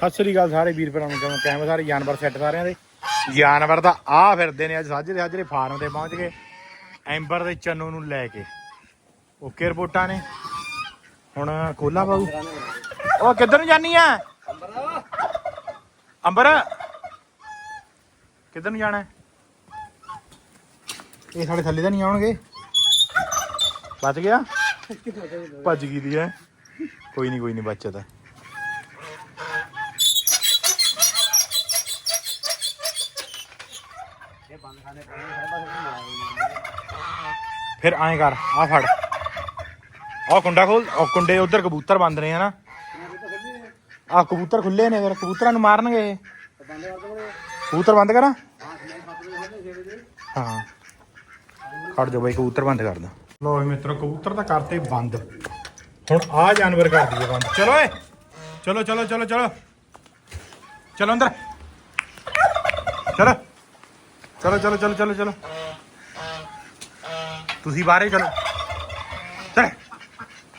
ਸਤਿ ਸ੍ਰੀ ਅਕਾਲ ਸਾਰੇ ਵੀਰ ਭਰਾਵਾਂ ਨੂੰ ਕਿਵੇਂ ਸਾਰੇ ਜਾਨਵਰ ਸੈੱਟ ਸਾਰਿਆਂ ਦੇ? ਜਾਨਵਰ ਤਾਂ ਆ ਫਿਰਦੇ ਨੇ ਅੱਜ, ਸਾਜਰੇ ਸਾਜਰੇ ਫਾਰਮ ਤੇ ਪਹੁੰਚ ਗਏ। ਐਂਬਰ ਦੇ ਚੰਨੂ ਨੂੰ ਲੈ ਕੇ। ਓਕੇ ਰਿਪੋਰਟਾਂ ਨੇ। ਹੁਣ ਖੋਲਾ ਬਾਬੂ ਉਹ ਕਿੱਧਰ ਨੂੰ ਜਾਨੀ ਆ ਅੰਬਰ। ਕਿੱਧਰ ਨੂੰ ਜਾਣਾ ਇਹ ਸਾਡੇ ਥੱਲੇ ਤਾਂ ਨਹੀਂ ਆਉਣਗੇ। ਬਚ ਗਿਆ? ਭੱਜ ਗਈ ਦੀ ਹੈ ਕੋਈ ਨਹੀਂ ਕੋਈ ਨਹੀਂ ਬਚਦਾ ਫਿਰ ਐਂ ਕਰ ਆ ਫੜ। ਆ ਕੁੰਡਾ ਖੋਲ ਉਹ ਕੁੰਡੇ ਉਧਰ ਕਬੂਤਰ ਬੰਦ ਨੇ, ਹਨਾ? ਆ ਕਬੂਤਰ ਖੁੱਲੇ ਨੇ, ਫਿਰ ਕਬੂਤਰਾਂ ਨੂੰ ਮਾਰਨਗੇ ਇਹ। ਕਬੂਤਰ ਬੰਦ ਕਰਾਂ? ਹਾਂ। ਖੜ ਜਾ ਬਾਈ, ਕਬੂਤਰ ਬੰਦ ਕਰ ਲੋ ਮਿੱਤਰੋ, ਕਬੂਤਰ ਤਾਂ ਕਰਤੇ ਬੰਦ। ਹੁਣ ਆ ਜਾਨਵਰ ਕਰ ਦਈਏ ਬੰਦ। ਚਲੋ ਏ ਚਲੋ ਚਲੋ ਚਲੋ ਚਲੋ। ਚਲੋ ਅੰਦਰ। ਚਲੋ। ਚਲੋ ਚਲੋ ਚਲੋ ਚਲੋ ਚਲੋ। ਤੁਸੀਂ ਬਾਹਰੇ ਚਲੋ। ਚਲ।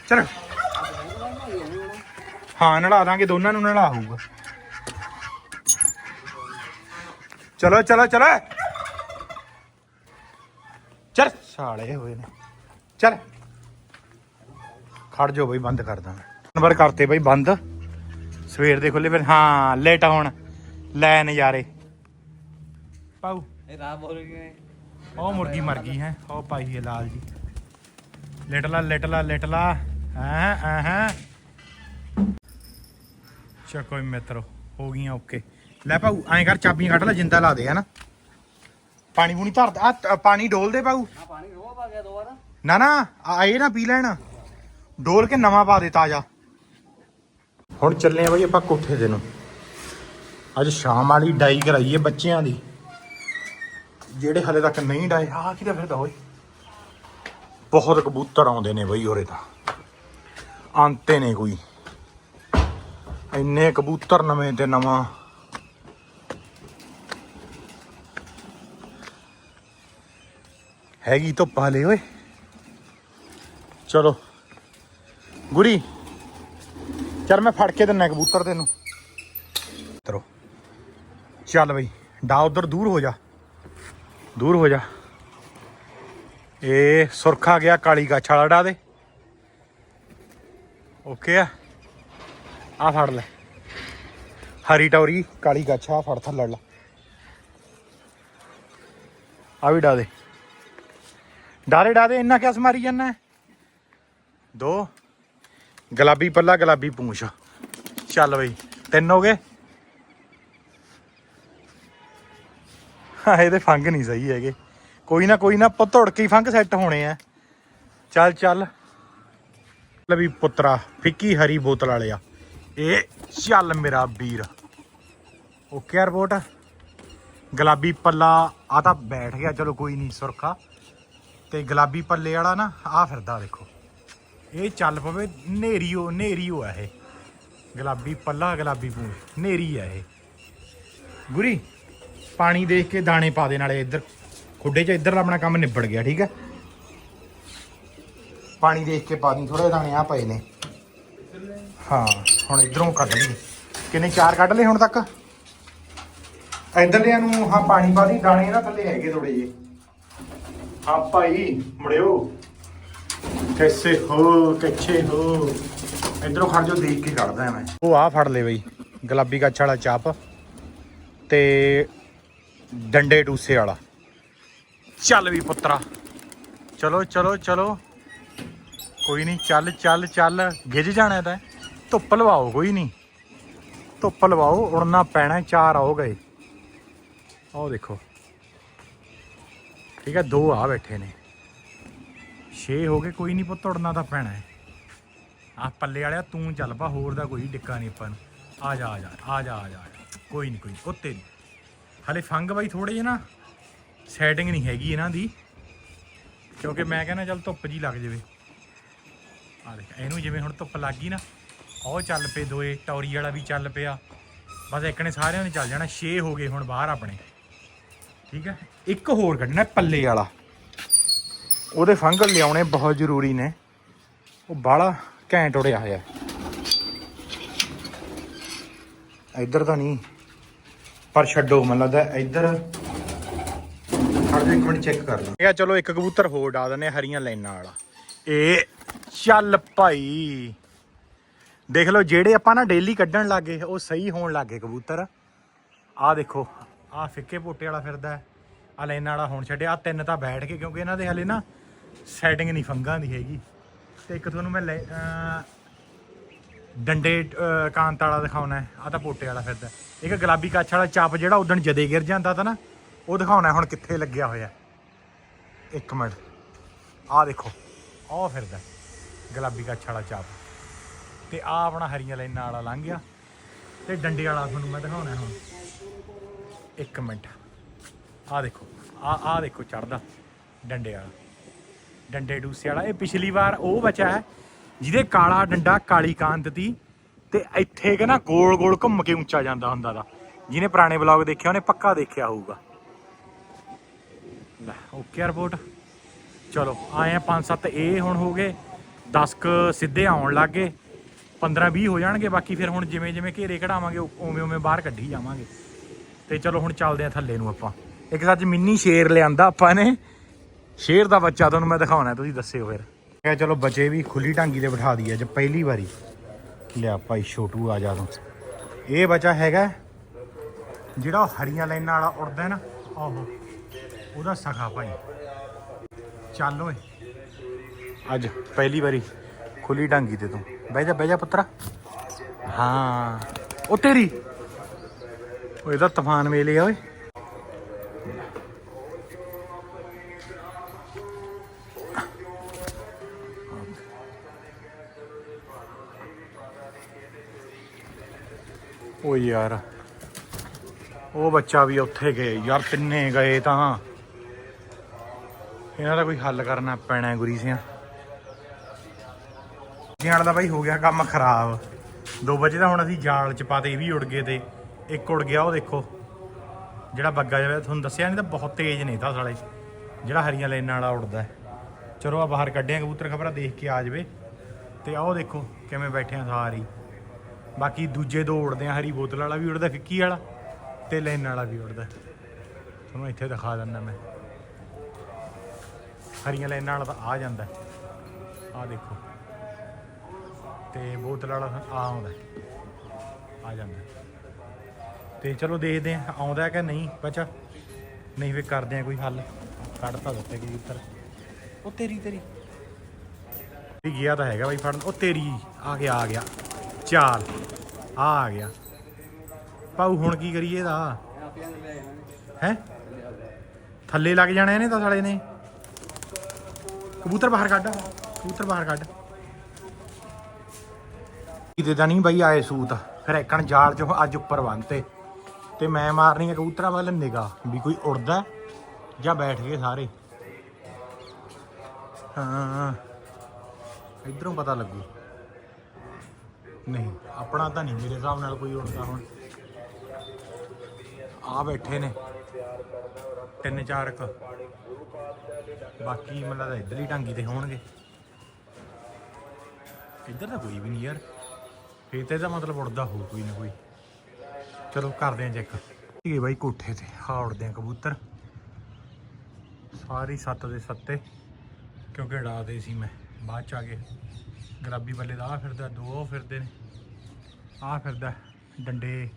ਚਲੋ। ਹਾਂ ਨਲਾ ਦਾਂਗੇ, ਦੋਨਾਂ ਨੂੰ ਨਲਾ ਹੋਊਗਾ। ਚਲੋ ਚਲੋ ਚਲੋ। ਚਲ, ਸਾਲੇ ਹੋਏ ਨੇ। ਚਲ। ਖੜ ਜਾਓ ਬਈ, ਬੰਦ ਕਰ ਦਾਂ ਨੰਬਰ ਕਰਤੇ ਬਈ, ਬੰਦ। ਸਵੇਰ ਦੇ ਖੁੱਲੇ ਫਿਰ, ਹਾਂ ਲੇਟ ਹੁਣ। ਲੈ ਨਜ਼ਾਰੇ। ਪਾਉ। ਇਹ ਰਾਤ ਬੋਲ ਗਏ ਉਹ ਮੁਰਗੀ ਮਰ ਗਈ ਹੈ। ਉਹ ਪਾਈ ਹੈ ਲਾਲ ਜੀ। ਲਿਟਲਾ ਲਿਟਲਾ ਲਿਟਲਾ। ਹਾਂ ਹਾਂ ਚਾ ਕੋਈ ਮਿੱਤਰੋ ਹੋ ਗਈਆਂ ਓਕੇ। ਲੈ ਪਾਉ ਐਂ ਕਰ ਚਾਬੀਆਂ ਕੱਢ ਲੈ ਜਿੰਦਾ ਲਾ ਦੇ ਹਨਾ ਪਾਣੀ ਪੂਣੀ ਧਰ ਆ ਪਾਣੀ ਡੋਲ ਦੇ ਪਾਉ ਆ ਪਾਣੀ ਰੋਵਾ ਪਾ ਗਿਆ ਦੋ ਵਾਰ। ਨਾ ਨਾ ਆ ਇਹ ਨਾ ਪੀ ਲੈਣ। ਡੋਲ ਕੇ ਨਵਾਂ ਪਾ ਦੇ ਤਾਜ਼ਾ। ਹੁਣ ਚੱਲੇ ਆ ਬਈ ਆਪਾਂ ਕੋਠੇ ਦੇ ਨੂੰ। ਅੱਜ ਸ਼ਾਮ ਵਾਲੀ ਡਾਈ ਕਰਾਈਏ ਬੱਚਿਆਂ ਦੀ। ਜਿਹੜੇ ਹਲੇ ਤੱਕ ਨਹੀਂ ਡਾਏ ਆ ਕਿਤੇ ਫਿਰਦਾ ਓਏ? ਬਹੁਤ ਕਬੂਤਰ ਆਉਂਦੇ ਨੇ ਬਈ ਉਰੇ ਤਾਂ। ਆਂਤੇ ਨੇ ਕੋਈ। ਇੰਨੇ ਕਬੂਤਰ ਨਵੇਂ ਤੇ ਨਵਾਂ। ਹੈਗੀ ਧੁੱਪ ਹਲੇ ਓਏ। ਚਲੋ। ਗੁਰੀ, ਚੱਲ ਮੈਂ ਫੜ ਕੇ ਦਿੰਨਾ ਕਬੂਤਰ ਤੈਨੂੰ। ਤਰੋ ਚੱਲ ਬਈ, ਡਾ ਉਧਰ ਦੂਰ ਹੋ ਜਾ। ਦੂਰ ਹੋ ਜਾ। ਇਹ ਸੁਰਖਾ ਗਿਆ ਕਾਲੀ ਗੱਛ ਵਾਲਾ ਡਾ ਦੇ। ਓਕੇ ਆ। ਆ ਫੜ ਲੈ। ਹਰੀ ਟੌਰੀ, ਕਾਲੀ ਗੱਛ ਆ ਫੜ ਥੱਲੜ ਲਾ। ਆ ਵੀ ਡਾ ਦੇ। ਡਾਰੇ ਡਾਦੇ ਇੰਨਾ ਕਿਸ ਮਾਰੀ ਜਾਂਦਾ ਦੋ। ਗੁਲਾਬੀ ਪੱਲਾ, ਗੁਲਾਬੀ ਪੂੰਛ। ਚੱਲ ਬਈ, ਤਿੰਨ ਹੋ ਗਏ। ਹਾਂ, ਇਹਦੇ ਫੰਗ ਨਹੀਂ ਸਹੀ ਹੈਗੇ। ਕੋਈ ਨਾ ਕੋਈ ਨਾ, ਪੁੱਤ ਉੜ ਕੇ ਫੰਗ ਸੈੱਟ ਹੋਣੇ ਆ। ਚੱਲ ਚੱਲ। ਲੈ ਵੀ ਪੁੱਤਰਾ, ਫਿੱਕੀ ਹਰੀ ਬੋਤਲ ਵਾਲਿਆ ਇਹ ਚੱਲ ਮੇਰਾ ਵੀਰ। ਓਕੇ ਰਿਪੋਰਟ ਗੁਲਾਬੀ ਪੱਲਾ ਆ ਤਾਂ ਬੈਠ ਗਿਆ, ਚਲੋ ਕੋਈ ਨਹੀਂ, ਸੁਰਖਾ। ਤੇ ਗੁਲਾਬੀ ਪੱਲੇ ਵਾਲਾ ਨਾ ਆ ਫਿਰਦਾ ਦੇਖੋ। ਇਹ ਚੱਲ ਪਵੇ ਨੇਰੀ ਉਹ ਨੇਰੀ ਉਹ ਹੈ ਇਹ। ਗੁਲਾਬੀ ਪੱਲਾ, ਗੁਲਾਬੀ ਪੂੰਛ ਨੇਰੀ ਹੈ ਇਹ। ਗੁਰੀ ਪਾਣੀ ਦੇਖ ਕੇ ਦਾਣੇ ਪਾ ਦੇ ਨਾਲੇ ਇੱਧਰ। ਖੁੱਡੇ 'ਚ ਇੱਧਰ ਆਪਣਾ ਕੰਮ ਨਿਬੜ ਗਿਆ, ਠੀਕ ਹੈ? ਪਾਣੀ ਦੇਖ ਕੇ ਪਾ ਦੀ ਥੋੜੇ ਦਾਣੇ ਆ ਪਏ ਨੇ। ਹਾਂ, ਹੁਣ ਇਧਰੋਂ ਕੱਢ ਲਈ ਕਿੰਨੇ, ਚਾਰ ਕੱਢ ਲਏ ਹੁਣ ਤੱਕ? ਇੱਧਰਲਿਆਂ ਨੂੰ ਹਾਂ ਪਾਣੀ ਪਾ ਦੀ ਦਾਣੇ ਨਾ ਥੱਲੇ ਹੈਗੇ ਥੋੜੇ ਜੇ ਹਾਂ ਭਾਈ, ਮੁੜਿਓ। ਕੈਸੇ ਹੋ ਕੱਚੇ ਹੋ। ਇਧਰੋਂ ਖੜ ਜੋ ਦੇਖ ਕੇ ਕੱਢਦਾ ਮੈਂ। ਉਹ ਆ ਫੜ ਲੈ ਬਈ, ਗੁਲਾਬੀ ਕੱਛ ਵਾਲਾ ਚਾਪ। ਤੇ ਡੰਡੇ ਟੂਸੇ ਵਾਲਾ। ਚੱਲ ਵੀ ਪੁੱਤਰਾ। ਚਲੋ ਚਲੋ ਚਲੋ। ਕੋਈ ਨਹੀਂ ਚੱਲ ਚੱਲ ਚੱਲ। ਗਿੱਜ ਜਾਣਾ ਤਾਂ ਧੁੱਪ ਲਵਾਓ ਕੋਈ ਨਹੀਂ। ਧੁੱਪ ਲਵਾਓ ਉੜਨਾ ਪੈਣਾ ਚਾਰ ਆਓ ਗਏ। ਆਓ ਦੇਖੋ। ਠੀਕ ਹੈ ਦੋ ਆ ਬੈਠੇ ਨੇ। ਛੇ ਹੋ ਗਏ ਕੋਈ ਨਹੀਂ ਪੁੱਤ ਉੜਨਾ ਤਾਂ ਪੈਣਾ ਹੈ ਆ ਪੱਲੇ ਵਾਲਿਆ ਤੂੰ ਚੱਲ ਪਾ ਹੋਰ ਦਾ ਕੋਈ ਡਿੱਕਾ ਨਹੀਂ ਆਪਾਂ ਨੂੰ। ਆ ਜਾ ਆ ਜਾ ਆ ਜਾ ਆ ਜਾ। ਆ ਜਾ। ਕੋਈ ਨਹੀਂ ਕੋਈ ਨੀ, ਉੱਤੇ ਨਹੀਂ ਹਲੇ ਫੰਗ ਬਾਈ ਥੋੜੇ ਜਿਹੇ ਨਾ ਸੈਟਿੰਗ ਨਹੀਂ ਹੈਗੀ ਇਹਨਾਂ ਦੀ। ਕਿਉਂਕਿ ਮੈਂ ਕਹਿੰਦਾ ਚੱਲ ਧੁੱਪ ਜੀ ਲੱਗ ਜਾਵੇ। ਆ ਦੇਖ, ਇਹਨੂੰ ਜਿਵੇਂ ਹੁਣ ਧੁੱਪ ਲੱਗ ਗਈ ਨਾ, ਉਹ ਚੱਲ ਪਏ ਦੋਏ, ਟੌਰੀ ਵਾਲਾ ਵੀ ਚੱਲ ਪਿਆ। ਬਸ ਇੱਕ ਨੇ ਸਾਰਿਆਂ ਨੇ ਚੱਲ ਜਾਣਾ 6 ਹੋ ਗਏ ਹੁਣ ਬਾਹਰ ਆਪਣੇ। ਠੀਕ ਹੈ? ਇੱਕ ਹੋਰ ਕੱਢਣਾ, ਪੱਲੇ ਵਾਲਾ। ਉਹਦੇ ਫੰਗਲ ਲਿਆਉਣੇ ਬਹੁਤ ਜ਼ਰੂਰੀ ਨੇ। ਉਹ ਬਾਹਲਾ ਘੈਂਟ ਉੜਿਆ ਹੋਇਆ। ਇੱਧਰ ਤਾਂ ਨਹੀਂ। ਪਰ ਛੱਡੋ, ਮੈਨੂੰ ਲੱਗਦਾ ਇੱਧਰ ਖੜ ਇੱਕ ਮਿੰਟ ਚੈੱਕ ਕਰ ਲਾਂ ਇਹ ਚਲੋ ਇੱਕ ਕਬੂਤਰ ਹੋਰ ਡਾ ਦਿੰਦੇ ਹਰੀਆਂ ਲਾਈਨਾਂ ਵਾਲਾ। ਇਹ ਚੱਲ ਭਾਈ। ਦੇਖ ਲਓ, ਜਿਹੜੇ ਆਪਾਂ ਨਾ ਡੇਲੀ ਕੱਢਣ ਲੱਗੇ, ਉਹ ਸਹੀ ਹੋਣ ਲੱਗੇ ਕਬੂਤਰ। ਆਹ ਦੇਖੋ, ਆਹ ਫਿੱਕੇ ਪੋਟੇ ਵਾਲਾ ਫਿਰਦਾ ਆ ਲਾਈਨਾਂ ਵਾਲਾ ਹੁਣ ਛੱਡਿਆ, ਆਹ ਤਿੰਨ ਤਾਂ ਬੈਠ ਕੇ, ਕਿਉਂਕਿ ਇਹਨਾਂ ਦੇ ਹਲੇ ਨਾ ਸੈਟਿੰਗ ਨਹੀਂ ਫੰਗਾਂ ਦੀ ਹੈਗੀ। ਤੇ ਇੱਕ ਤੁਹਾਨੂੰ ਮੈਂ ਲੈ- ਡੰਡੇ ਕਾਂਤ ਵਾਲਾ ਦਿਖਾਉਣਾ ਆ ਤਾਂ ਪੋਟੇ ਵਾਲਾ ਫਿਰਦਾ ਇੱਕ ਗੁਲਾਬੀ ਕੱਛ ਵਾਲਾ ਚੱਪ ਜਿਹੜਾ ਉਦਣ ਜਦੇ ਗਿਰ ਜਾਂਦਾ ਤਾਂ ਨਾ, ਉਹ ਦਿਖਾਉਣਾ ਹੁਣ ਕਿੱਥੇ ਲੱਗਿਆ ਹੋਇਆ ਇੱਕ ਮਿੰਟ, ਆਹ ਦੇਖੋ, ਆਹ ਫਿਰਦਾ ਗੁਲਾਬੀ ਕੱਛ ਵਾਲਾ ਚੱਪ। ਤੇ ਆ ਆਪਣਾ ਹਰੀਆਂ ਲਾਈਨਾਂ ਵਾਲਾ ਲੰਘ ਗਿਆ। ਤੇ ਡੰਡੇ ਵਾਲਾ ਤੁਹਾਨੂੰ ਮੈਂ ਦਿਖਾਉਣਾ ਹੁਣ। ਇੱਕ ਮਿੰਟ, ਆਹ ਦੇਖੋ ਆ ਆ ਦੇਖੋ ਚੜਦਾ, ਡੰਡੇ ਵਾਲਾ। ਡੰਡੇ ਡੂਸੇ ਵਾਲਾ, ਇਹ ਪਿਛਲੀ ਵਾਰ ਉਹ ਬਚਾ ਹੈ ਜਿਹਦੇ ਕਾਲਾ ਡੰਡਾ ਕਾਲੀ ਕਾਂਤ ਦੀ ਤੇ ਇੱਥੇ ਕਿ ਗੋਲ ਗੋਲ ਘੁੰਮ ਕੇ ਉੱਚਾ ਜਾਂਦਾ ਹੁੰਦਾ ਦਾ ਜਿਹਨੇ ਪੁਰਾਣੇ ਬਲੌਗ ਦੇਖਿਆ ਉਹਨੇ ਪੱਕਾ ਦੇਖਿਆ ਹੋਊਗਾ। ਲੈ ਓਕੇ ਰਿਪੋਰਟ ਚਲੋ, ਆਏ ਆ 5-7 ਇਹ ਹੁਣ ਹੋ ਗਏ। 10 ਕ ਸਿੱਧੇ ਆਉਣ ਲੱਗ ਗਏ। 15-20 ਹੋ ਜਾਣਗੇ, ਬਾਕੀ ਫਿਰ ਹੁਣ ਜਿਵੇਂ ਜਿਵੇਂ ਘੇਰੇ ਕਢਾਵਾਂਗੇ ਉਵੇਂ ਉਵੇਂ ਬਾਹਰ ਕੱਢੀ ਜਾਵਾਂਗੇ। ਤੇ ਚਲੋ, ਹੁਣ ਚੱਲਦੇ ਆ ਥੱਲੇ ਨੂੰ ਆਪਾਂ। ਇੱਕ ਸੱਚ ਮਿੰਨੀ ਸ਼ੇਰ ਲਿਆਂਦਾ ਆਪਾਂ ਨੇ। ਸ਼ੇਰ ਦਾ ਬੱਚਾ ਤੁਹਾਨੂੰ ਮੈਂ ਦਿਖਾਉਣਾ, ਤੁਸੀਂ ਦੱਸਿਓ ਫਿਰ। ਕਿਹਾ ਚਲੋ ਬੱਚੇ ਵੀ ਖੁੱਲੀ ਢਾਂਗੀ ਤੇ ਬਿਠਾ ਦਈਏ ਅੱਜ ਪਹਿਲੀ ਵਾਰੀ। ਲਿਆ ਭਾਈ ਛੋਟੂ ਆ ਜਾ ਤੂੰ। ਇਹ ਬੱਚਾ ਹੈਗਾ ਜਿਹੜਾ ਹਰੀਆਂ ਲਾਈਨਾਂ ਵਾਲਾ ਉੜਦਾ ਨਾ ਆਹੋ। ਉਹਦਾ ਸਖਾ ਭਾਈ। ਚੱਲ ਓਏ ਅੱਜ ਪਹਿਲੀ ਵਾਰੀ ਖੁੱਲੀ ਢਾਂਗੀ ਤੇ ਤੂੰ। ਬਹਿ ਜਾ ਬਹਿ ਜਾ ਪੁੱਤਰਾ। ਹਾਂ ਉਹ ਤੇਰੀ। ਉਹ ਇਹਦਾ ਤੂਫਾਨ ਵੇਲੇ ਆ ਓਏ। ਓ ਯਾਰ, ਉਹ ਬੱਚਾ ਵੀ ਉੱਥੇ ਗਏ। ਯਾਰ ਤਿੰਨੇ ਗਏ ਤਾਂ। ਇਹਨਾਂ ਦਾ ਕੋਈ ਹੱਲ ਕਰਨਾ ਪੈਣਾ ਗੁਰੀ ਸਿਆਂ। ਜਾਣ ਦਾ ਬਾਈ ਹੋ ਗਿਆ ਕੰਮ ਖਰਾਬ। ਦੋ ਵਜੇ ਦਾ ਹੁਣ ਅਸੀਂ ਜਾਲ ਚ ਪਾਤੇ, ਇਹ ਵੀ ਉੜ ਗਏ ਤੇ। ਇੱਕ ਉੜ ਗਿਆ, ਉਹ ਦੇਖੋ। ਜਿਹੜਾ ਬੱਗਾ ਜਾਵੇ ਤੁਹਾਨੂੰ ਦੱਸਿਆ ਨਹੀਂ ਤਾਂ ਬਹੁਤ ਤੇਜ਼ ਨੇ ਤਾਂ ਸਾਲੇ। ਜਿਹੜਾ ਹਰੀਆਂ ਲਾਈਨਾਂ ਵਾਲਾ ਉੜਦਾ ਚਲੋ ਆ ਬਾਹਰ ਕੱਢਿਆ ਕਬੂਤਰ, ਖਬਰਾਂ ਦੇਖ ਕੇ ਆ ਜਾਵੇ। ਤੇ ਆਓ ਦੇਖੋ ਕਿਵੇਂ ਬੈਠੇ ਆ ਸਾਰੀ। ਬਾਕੀ ਦੂਜੇ ਦੋ ਉੜਦੇ ਆ, ਹਰੀ ਬੋਤਲ ਵਾਲਾ ਵੀ ਉੜਦਾ, ਫਿੱਕੀ ਵਾਲਾ ਤੇ ਲਾਈਨ ਵਾਲਾ ਵੀ ਉੜਦਾ। ਤੁਹਾਨੂੰ ਇੱਥੇ ਦਿਖਾ ਦਿੰਦਾ ਮੈਂ। ਹਰੀਆਂ ਲਾਈਨਾਂ ਵਾਲਾ ਤਾਂ ਆ ਜਾਂਦਾ। ਆ ਦੇਖੋ। ਤੇ ਬੋਤਲ ਵਾਲਾ ਆ ਆਉਂਦਾ। ਆ ਜਾਂਦਾ। ਤੇ ਚਲੋ ਦੇਖਦੇ ਆ, ਆਉਂਦਾ ਕਿ ਨਹੀਂ, ਬੱਚਾ? ਨਹੀਂ ਵੀ ਕਰਦੇ ਆ ਕੋਈ ਹੱਲ। ਕੱਢਤਾ ਦਿੱਤੇ ਕੀ ਉੱਤਰ। ਉਹ ਤੇਰੀ ਤੇਰੀ। ਗਿਆ ਤਾਂ ਹੈਗਾ ਬਾਈ ਫੜਨ। ਉਹ ਤੇਰੀ ਆ ਗਿਆ ਆ ਗਿਆ। ਚਾਲ, ਆ ਆ ਗਿਆ। ਪਾਉ ਹੁਣ ਕੀ ਕਰੀਏ ਇਹਦਾ? ਹੈ? ਥੱਲੇ ਲੱਗ ਜਾਣੇ ਇਹਨੇ ਤਾਂ ਸਾਲੇ ਨੇ। ਕਬੂਤਰ ਬਾਹਰ ਕੱਢ, ਕਬੂਤਰ ਬਾਹਰ ਕੱਢ। ਕਿਤੇ ਤਾਂ ਨਹੀਂ ਬਈ ਆਏ ਸੂਤ, ਫਿਰ ਇੱਕਣ ਜਾਲ ਚੋਂ ਅੱਜ ਉੱਪਰ ਬੰਨਤੇ ਤੇ। ਮੈਂ ਮਾਰਨੀ ਹੈ ਕਬੂਤਰਾਂ ਵੱਲ ਨਿਗਾਹ, ਵੀ ਕੋਈ ਉੜਦਾ ਜਾਂ ਬੈਠ ਗਏ ਸਾਰੇ। ਹਾਂ, ਇਧਰੋਂ ਪਤਾ ਲੱਗੂ। ਨਹੀਂ, ਆਪਣਾ ਤਾਂ ਨਹੀਂ, ਮੇਰੇ ਹਿਸਾਬ ਨਾਲ ਕੋਈ ਉੱਠਦਾ ਹੁਣ। ਆ ਬੈਠੇ ਨੇ, ਤਿੰਨ ਚਾਰ ਕ। ਬਾਕੀ ਮਤਲਬ ਲੱਗਦਾ ਇੱਧਰ ਹੀ ਢਾਂਗੀ ਤੇ ਹੋਣਗੇ। ਇੱਧਰ ਤਾਂ ਕੋਈ ਵੀ ਨਹੀਂ ਯਾਰ। ਫੇਰ ਤੇ ਇਹਦਾ ਮਤਲਬ ਉੜਦਾ ਹੋ ਕੋਈ ਨਾ ਕੋਈ। ਚਲੋ ਕਰਦੇ ਆਂ ਚੈੱਕ ਠੀਕ ਹੈ ਬਾਈ ਕੋਠੇ ਤੇ ਹਾਂ ਉੜਦੇ ਆ ਕਬੂਤਰ। ਸਾਰੀ ਸੱਤ ਦੇ ਸੱਤੇ, ਕਿਉਂਕਿ ਉਡਾਦੇ ਸੀ ਮੈਂ। ਬਾਅਦ ਚ ਆ ਗਏ ਗੁਲਾਬੀ ਬੱਲੇ ਦਾ ਆ ਫਿਰਦਾ, ਦੋ ਉਹ ਫਿਰਦੇ ਨੇ। ਆ ਫਿਰਦਾ ਡੰਡੇ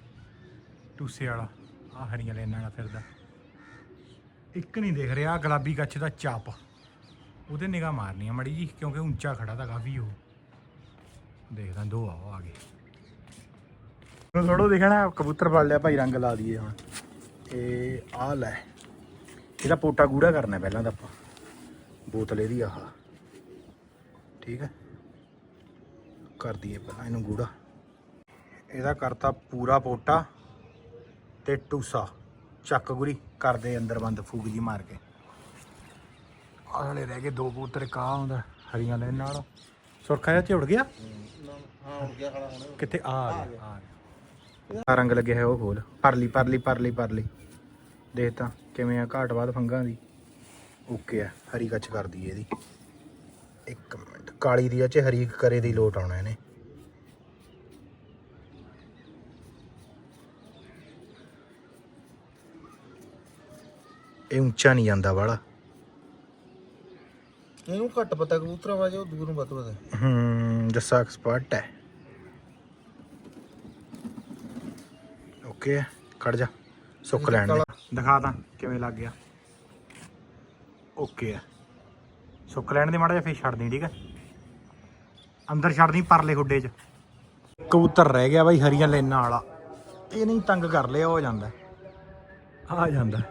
ਟੂਸੇ ਵਾਲਾ ਆ ਹਰੀਆਂ ਲੈਣਾ ਵਾਲਾ ਫਿਰਦਾ। ਇੱਕ ਨਹੀਂ ਦਿਖ ਰਿਹਾ ਗੁਲਾਬੀ ਕੱਛ ਦਾ ਚਾਪ। ਉਹਦੇ ਨਿਗਾਹ ਮਾਰਨੀ ਆ ਮੜੀ ਜੀ, ਕਿਉਂਕਿ ਉੱਚਾ ਖੜਾ ਤਾਂ ਕਾਫੀ ਉਹ। ਦੇਖਦਾ ਦੋ ਆ, ਉਹ ਆ ਗਏ। ਥੋੜੋ ਦੇਖਣਾ ਕਬੂਤਰ ਫੜ ਲਿਆ, ਭਾਈ ਰੰਗ ਲਾ ਦਈਏ ਹੁਣ। ਇਹ ਆ ਲੈ, ਇਹਦਾ ਪੋਟਾ ਗੂੜਾ ਕਰਨਾ ਪਹਿਲਾਂ ਤਾਂ ਆਪਾਂ। ਬੋਤਲ ਇਹਦੀ ਆਹ। ਠੀਕ ਹੈ। ਕਰ ਦਈਏ ਪਹਿਲਾਂ ਇਹਨੂੰ ਗੂੜਾ ਇਹਦਾ ਕਰਤਾ ਪੂਰਾ ਪੋਟਾ ਤੇ ਟੂਸਾ। ਚੱਕ ਗੁਰੀ ਕਰਦੇ ਅੰਦਰ ਬੰਦ ਫੂਕ ਜੀ ਮਾਰ ਕੇ। ਆਹ ਰਹਿ ਗਏ ਦੋ ਕਬੂਤਰ ਕਾ ਆਉਂਦਾ ਹਰੀਆਂ ਲੈਣ ਨਾਲ। ਸੁਰਖਾ ਜਿਹਾ ਝੁੜ ਗਿਆ? ਹਾਂ ਹੋ ਗਿਆ ਖੜਾ ਹੁਣ ਕਿੱਥੇ? ਆ ਆ ਗਿਆ ਆ ਗਿਆ। ਆਹ ਰੰਗ ਲੱਗਿਆ ਹੈ ਉਹ ਖੋਲ। ਪਰਲੀ ਪਰਲੀ ਪਰਲੀ ਪਰਲੀ। ਦੇਖ ਤਾਂ ਕਿਵੇਂ ਆ, ਘਾਟ ਬਾਅਦ ਫੰਗਾਂ ਦੀ। ਓਕੇ ਆ, ਹਰੀ ਕੱਚ ਕਰ ਦਈਏ ਇਹਦੀ। ਇੱਕ ਮਿੰਟ। ਕਾਲੀ ਦੀ ਆ ਚ ਹਰੀ ਕਰੇ ਦੀ ਲੋਟ ਆਉਣਾ ਇਹਨੇ। ਇਹ ਉੱਚਾ ਨਹੀਂ ਜਾਂਦਾ ਵਾਲਾ। ਇਹਨੂੰ ਘੱਟ ਪਤਾ ਕਬੂਤਰਾਂ ਵਾਜੇ ਉਹ ਦੂਰ ਨੂੰ ਵੱਧ ਪਤਾ ਹੂੰ ਜੱਸਾ ਐਕਸਪਰਟ ਹੈ। ਓਕੇ ਖੜ ਜਾ ਸੁੱਕ ਲੈਣ ਦੇ। ਦਿਖਾ ਤਾਂ ਕਿਵੇਂ ਲੱਗ ਗਿਆ। ਓਕੇ ਆ ਸੁੱਕ ਲੈਣ ਦੇ ਮਾੜਾ ਜਿਹਾ ਫੇਰ ਛੱਡ ਦੀ ਠੀਕ ਹੈ। ਅੰਦਰ ਛੱਡ ਦੀ ਪਰਲੇ ਹੁੱਡੇ 'ਚ। ਕਬੂਤਰ ਰਹਿ ਗਿਆ ਬਾਈ ਹਰੀਆਂ ਲੈਣਾ ਵਾਲਾ। ਇਹ ਨਹੀਂ ਤੰਗ ਕਰ ਲਿਆ ਹੋ ਜਾਂਦਾ। ਆ ਜਾਂਦਾ।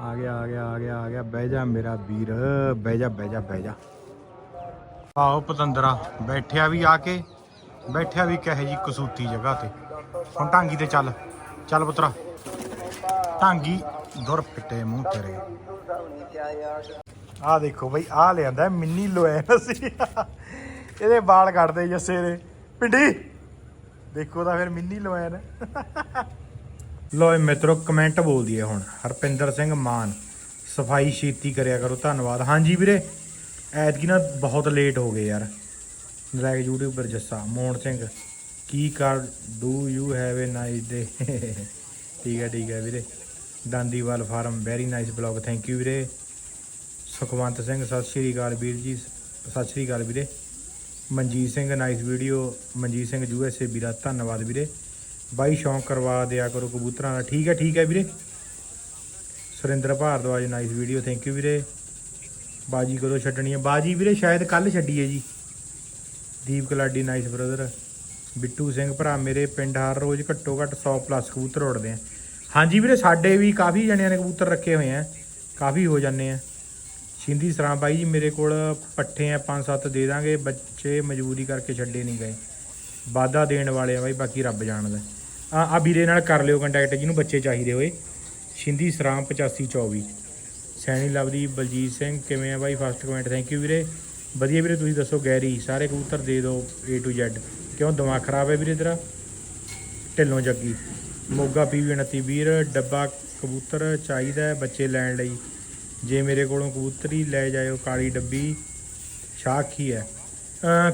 ਆ ਗਿਆ ਆ ਗਿਆ ਆ ਗਿਆ ਆ ਗਿਆ। ਬਹਿ ਜਾ ਮੇਰਾ ਵੀਰ, ਬਹਿ ਜਾ ਬਹਿ ਜਾ ਬਹਿ ਜਾ। ਆਓ ਪਤੰਦਰਾ, ਬੈਠਿਆ ਵੀ ਆ ਕੇ, ਬੈਠਿਆ ਵੀ ਕਹੇ ਜੀ ਕਸੂਤੀ ਜਗ੍ਹਾ ਤੇ। ਹੁਣ ਢਾਂਗੀ ਤੇ ਚੱਲ ਚੱਲ ਪੁੱਤਰਾ। ਢਾਂਗੀ ਦੁਰ ਫਿੱਟੇ ਮੂੰਹ ਤੇਰੇ। ਆ ਦੇਖੋ ਬਈ ਆ ਲਿਆਂਦਾ ਮਿੰਨੀ ਲੋਐਨ ਅਸੀਂ। ਇਹਦੇ ਵਾਲ ਕੱਢਦੇ ਜੱਸੇ ਦੇ ਪਿੰਡੀ, ਦੇਖੋ ਤਾਂ ਫਿਰ ਮਿੰਨੀ ਲੋਐਨ ਲੋ ਮਿੱਤਰੋ ਕਮੈਂਟ ਬੋਲਦੀ ਹੈ ਹੁਣ। ਹਰਪਿੰਦਰ ਸਿੰਘ ਮਾਨ, ਸਫ਼ਾਈ ਛੇਤੀ ਕਰਿਆ ਕਰੋ, ਧੰਨਵਾਦ। ਹਾਂਜੀ ਵੀਰੇ, ਐਤਕੀ ਨਾ ਬਹੁਤ ਲੇਟ ਹੋ ਗਏ ਯਾਰ। ਨਲਾਇਕ ਯੂਟਿਊਬਰ ਜੱਸਾ, ਮੋਹਨ ਸਿੰਘ, ਕੀ ਕਰ do you have a nice day ਠੀਕ ਹੈ ਠੀਕ ਹੈ ਵੀਰੇ। Dandiwal farm very nice blog thank you ਵੀਰੇ। ਸੁਖਵੰਤ ਸਿੰਘ, ਸਤਿ ਸ਼੍ਰੀ ਅਕਾਲ ਵੀਰ ਜੀ, ਸਤਿ ਸ਼੍ਰੀ ਅਕਾਲ ਵੀਰੇ। Manjit Singh nice video Manjit Singh U S A ਵੀਰਾ, ਧੰਨਵਾਦ ਵੀਰੇ। ਬਾਈ ਸ਼ੌਂਕ ਕਰਵਾ ਦਿਆ ਕਰੋ ਕਬੂਤਰਾਂ ਦਾ। ਠੀਕ ਹੈ ਠੀਕ ਹੈ ਵੀਰੇ। Surinder Bhardwaj nice video thank you ਵੀਰੇ। ਬਾਜੀ ਕਦੋਂ ਛੱਡਣੀ ਹੈ? ਬਾਜੀ ਵੀਰੇ, ਸ਼ਾਇਦ ਕੱਲ ਛੱਡੀ ਹੈ ਜੀ। ਦੀਪ ਕਲਾਡੀ ਨਾਈਸ ਬ੍ਰਦਰ ਬਿੱਟੂ ਸਿੰਘ ਭਰਾ ਮੇਰੇ ਪਿੰਡ ਹਰ ਰੋਜ਼ ਘੱਟੋ ਘੱਟ 100 ਪਲੱਸ ਕਬੂਤਰ ਉੜਦੇ ਆ। ਹਾਂਜੀ ਵੀਰੇ, ਸਾਡੇ ਵੀ ਕਾਫੀ ਜਣਿਆਂ ਨੇ ਕਬੂਤਰ ਰੱਖੇ ਹੋਏ ਆ। ਕਾਫੀ ਹੋ ਜਾਂਦੇ ਆ। ਸਿੰਧੀ ਸਰਾਂ ਬਾਈ ਜੀ ਮੇਰੇ ਕੋਲ ਪੱਠੇ ਆ 5-7 ਦੇ ਦਾਂਗੇ। ਬੱਚੇ ਮਜਬੂਰੀ ਕਰਕੇ ਛੱਡੇ ਨਹੀਂ ਗਏ। ਵਾਧਾ ਦੇਣ ਵਾਲੇ ਆ ਬਾਈ, ਬਾਕੀ ਰੱਬ ਜਾਣਦਾ। ਆ ਆ ਵੀਰੇ ਨਾਲ ਕਰ ਲਿਓ ਕੰਟੈਕਟ ਜਿਹਨੂੰ ਬੱਚੇ ਚਾਹੀਦੇ ਹੋਏ। ਸਿੰਧੀ ਸਰਾਂ 8524 ਸੈਣੀ ਲਵਦੀ ਬਲਜੀਤ ਸਿੰਘ, ਕਿਵੇਂ ਆ ਬਾਈ? ਫਸਟ ਕਮੈਂਟ ਥੈਂਕ ਯੂ ਵੀਰੇ। ਵਧੀਆ ਵੀਰੇ, ਤੁਸੀਂ ਦੱਸੋ ਗੈਰੀ, ਸਾਰੇ ਕਬੂਤਰ ਦੇ ਦਿਓ A to Z ਕਿਉਂ ਦਿਮਾਗ ਖਰਾਬ ਹੈ ਵੀਰੇ ਤੇਰਾ? ਢਿੱਲੋਂ ਜੱਗੀ। ਮੋਗਾ ਪੀਵੀ 29 ਵੀਰ, ਡੱਬਾ ਕਬੂਤਰ ਚਾਹੀਦਾ ਬੱਚੇ ਲੈਣ ਲਈ। ਜੇ ਮੇਰੇ ਕੋਲੋਂ ਕਬੂਤਰੀ ਲੈ ਜਾਇਓ ਕਾਲੀ ਡੱਬੀ ਸ਼ਾਖ ਹੀ ਹੈ।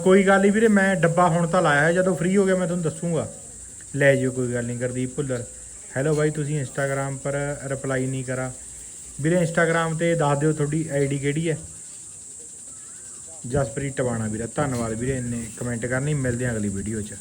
ਕੋਈ ਗੱਲ ਨਹੀਂ ਵੀਰੇ, ਮੈਂ ਡੱਬਾ ਹੁਣ ਤਾਂ ਲਾਇਆ ਹੈ, ਜਦੋਂ ਫ੍ਰੀ ਹੋ ਗਿਆ ਮੈਂ ਤੁਹਾਨੂੰ ਦੱਸੂਗਾ। ਲੈ ਜਿਓ, ਕੋਈ ਗੱਲ ਨਹੀਂ ਗੁਰਦੀਪ ਭੁੱਲਰ। ਹੈਲੋ ਬਾਈ, ਤੁਸੀਂ ਇੰਸਟਾਗ੍ਰam ਪਰ ਰਿਪਲਾਈ ਨਹੀਂ ਕਰਾ। ਵੀਰੇ ਇੰਸਟਾਗ੍ਰam ਤੇ ਦੱਸ ਦਿਓ ਤੁਹਾਡੀ ਆਈਡੀ ਕਿਹੜੀ ਹੈ। ਜਸਪ੍ਰੀਤ ਟਵਾਣਾ ਵੀਰੇ, ਧੰਨਵਾਦ ਵੀਰੇ, ਇੰਨੇ ਕਮੈਂਟ ਕਰਨੀ, ਮਿਲਦੇ ਹਾਂ ਅਗਲੀ ਵੀਡੀਓ 'ਚ।